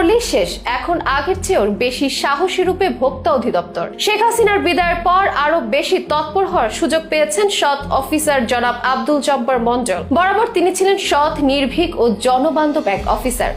আগেই শেষ। এখন আগের চেয়েও বেশি সাহসী রূপে ভোক্তা অধিদপ্তর। শেখ হাসিনার বিদায়ের পর আরও বেশি তৎপর হওয়ার সুযোগ পেয়েছেন সৎ অফিসার জনাব আব্দুল জব্বার মন্ডল বরাবর তিনি ছিলেন সৎ, নির্ভীক ও জনবান্ধব এক অফিসার।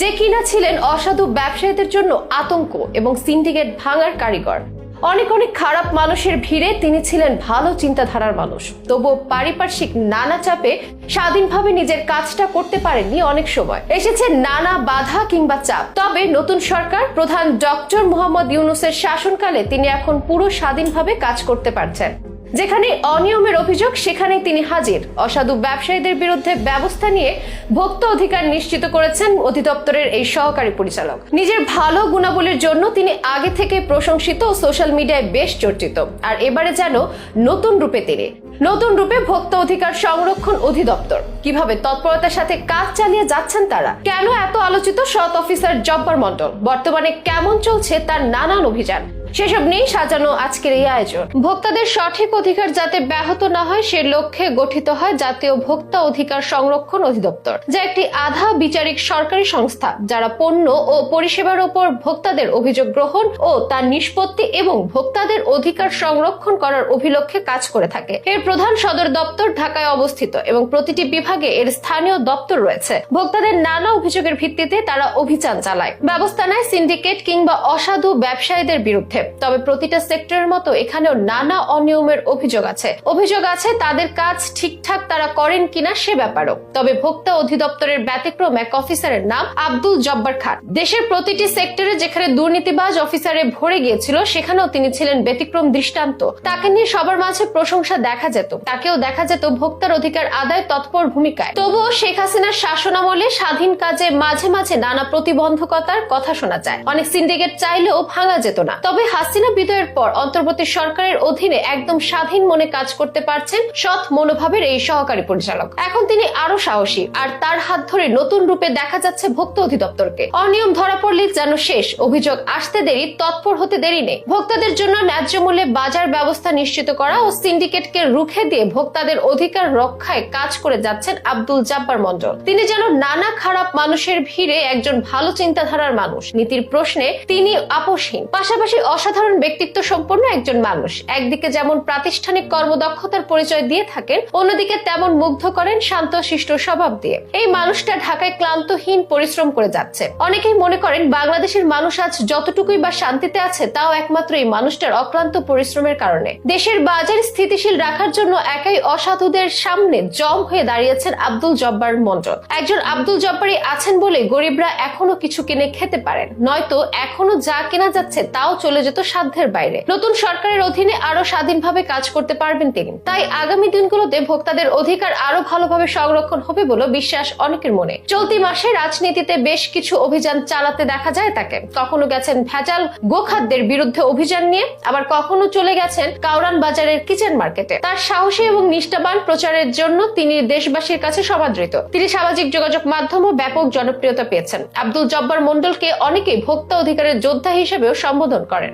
যে কিনা ছিলেন অসাধু ব্যবসায়ীদের জন্য আতঙ্ক এবং সিন্ডিকেট ভাঙার কারিগর। অনেক অনেক খারাপ মানুষের ভিড়ে তিনি ছিলেন ভালো চিন্তাধারার মানুষ। তবুও পারিপার্শ্বিক নানা চাপে স্বাধীনভাবে নিজের কাজটা করতে পারেননি অনেক সময়। এসেছে নানা বাধা কিংবা চাপ। তবে নতুন সরকার, প্রধান ডক্টর মোহাম্মদ ইউনুসের শাসনকালে তিনি এখন পুরো স্বাধীনভাবে কাজ করতে পারছেন। যেখানে অনিয়মের অভিযোগ, সেখানেই তিনি হাজির। অসাধু ব্যবসায়ীদের বিরুদ্ধে ব্যবস্থা নিয়ে ভোক্তা অধিকার নিশ্চিত করেছেন অধিদপ্তরের এই সহকারী পরিচালক। নিজের ভালো গুণাবলীর জন্য তিনি আগে থেকে প্রশংসিত ও সোশ্যাল মিডিয়ায় বেশ চর্চিত। আর এবারে যেন নতুন রূপে তিনি। নতুন রূপে ভোক্তা অধিকার সংরক্ষণ অধিদপ্তর। কীভাবে তৎপরতার সাথে কাজ চালিয়ে যাচ্ছেন তারা? কেন এত আলোচিত সৎ অফিসার জব্বার মন্ডল বর্তমানে কেমন চলছে তার নানান অভিযান? সেসব নিয়েই সাজানো আজকের এই আয়োজন। ভোক্তাদের সঠিক অধিকার যাতে ব্যাহত না হয়, সে লক্ষ্যে গঠিত হয় জাতীয় ভোক্তা অধিকার সংরক্ষণ অধিদপ্তর, যা একটি আধা বিচারিক সরকারি সংস্থা, যারা পণ্য ও পরিষেবার উপর ভোক্তাদের অভিযোগ গ্রহণ ও তার নিষ্পত্তি এবং ভোক্তাদের অধিকার সংরক্ষণ করার অভিলক্ষে কাজ করে থাকে। এর প্রধান সদর দপ্তর ঢাকায় অবস্থিত এবং প্রতিটি বিভাগে এর স্থানীয় দপ্তর রয়েছে। ভোক্তাদের নানা অভিযোগের ভিত্তিতে তারা অভিযান চালায়। ব্যবস্থা নেয় সিন্ডিকেট কিংবা অসাধু ব্যবসায়ীদের বিরুদ্ধে। তবে প্রতিটা সেক্টরের মতো এখানেও নানা অনিয়মের অভিযোগ আছে। অভিযোগ আছে, তাদের কাজ ঠিকঠাক তারা করেন কিনা সে ব্যাপারও। তবে ভোক্তা অধিদপ্তরের ব্যতিক্রম এক অফিসারের নাম আব্দুল জব্বার খান। দেশের প্রতিটি সেক্টরে যেখানে দুর্নীতিবাজ অফিসারে ভরে গিয়েছিল, সেখানেও তিনি ছিলেন ব্যতিক্রম দৃষ্টান্ত। তাকে নিয়ে সবার মাঝে প্রশংসা দেখা যেত। তাকেও দেখা যেত ভোক্তার অধিকার আদায় তৎপর ভূমিকায়। তবুও শেখ হাসিনার শাসনামলে স্বাধীন কাজে মাঝে মাঝে নানা প্রতিবন্ধকতার কথা শোনা যায়। অনেক সিন্ডিকেট চাইলেও ভাঙা যেত না। তবে হাসিনা বিদায়ের পর অন্তর্বর্তী সরকারের অধীনে একদম স্বাধীন মনে কাজ করতে পারছেন সৎ মনোভাবের এই সহকারী পরিচালক। এখন তিনি আরও সাহসী, আর তার হাত ধরে নতুন রূপে দেখা যাচ্ছে ভোক্তা অধিদপ্তরকে। অনিয়ম ধরা পড়লে যেন শেষ, অভিযোগ আসতে দেরি, তৎপর হতে দেরি নেই। ভোক্তাদের জন্য ন্যায্য মূল্যে বাজার ব্যবস্থা নিশ্চিত করা ও সিন্ডিকেটকে রুখে দিয়ে ভোক্তাদের অধিকার রক্ষায় কাজ করে যাচ্ছেন আব্দুল জাব্বার মন্ডল তিনি যেন নানা খারাপ মানুষের ভিড়ে একজন ভালো চিন্তাধারার মানুষ। নীতির প্রশ্নে তিনি আপোষহীন। পাশাপাশি অসাধারণ ব্যক্তিত্ব সম্পন্ন একজন মানুষ। একদিকে যেমন প্রাতিষ্ঠানিক কর্মদক্ষতার পরিচয় দিয়ে থাকেন, অন্যদিকে তেমন মুগ্ধ করেন শান্ত শিষ্ট স্বভাব দিয়ে। এই মানুষটা ঢাকায় ক্লান্তহীন পরিশ্রম করে যাচ্ছে। অনেকেই মনে করেন, বাংলাদেশের মানুষ আজ যতটুকুই বা শান্তিতে আছে, তাও একমাত্র এই মানুষটার অক্লান্ত পরিশ্রমের কারণে। দেশের বাজার স্থিতিশীল রাখার জন্য একাই অসাধুদের সামনে জম হয়ে দাঁড়িয়েছেন আব্দুল জব্বার মন্ডল একজন আব্দুল জব্বারই আছেন বলে গরিবরা এখনও কিছু কিনে খেতে পারেন। নয়তো এখনও যা কেনা যাচ্ছে, তাও চলে যেত সাধ্যের বাইরে। নতুন সরকারের অধীনে আরও স্বাধীনভাবে কাজ করতে পারবেন তিনি। তাই আগামী দিনগুলোতে ভোক্তাদের অধিকার আরও ভালোভাবে সংরক্ষণ হবে বলে বিশ্বাস অনেকের মনে। চলতি মাসে রাজনীতিতে বেশ কিছু অভিযান চালাতে দেখা যায় তাকে। কখনো গেছেন ভেজাল গোখাদ্যের বিরুদ্ধে অভিযান নিয়ে, আবার কখনো চলে গেছেন কাউরান বাজারের কিচেন মার্কেটে। তার সাহসী এবং নিষ্ঠাবান প্রচারের জন্য তিনি দেশবাসীর কাছে সমাদৃত। তিনি সামাজিক যোগাযোগ মাধ্যমে ব্যাপক জনপ্রিয়তা পেয়েছেন। আব্দুল জব্বার মন্ডলকে অনেকেই ভোক্তা অধিকারের যোদ্ধা হিসেবেও সম্বোধন করেন।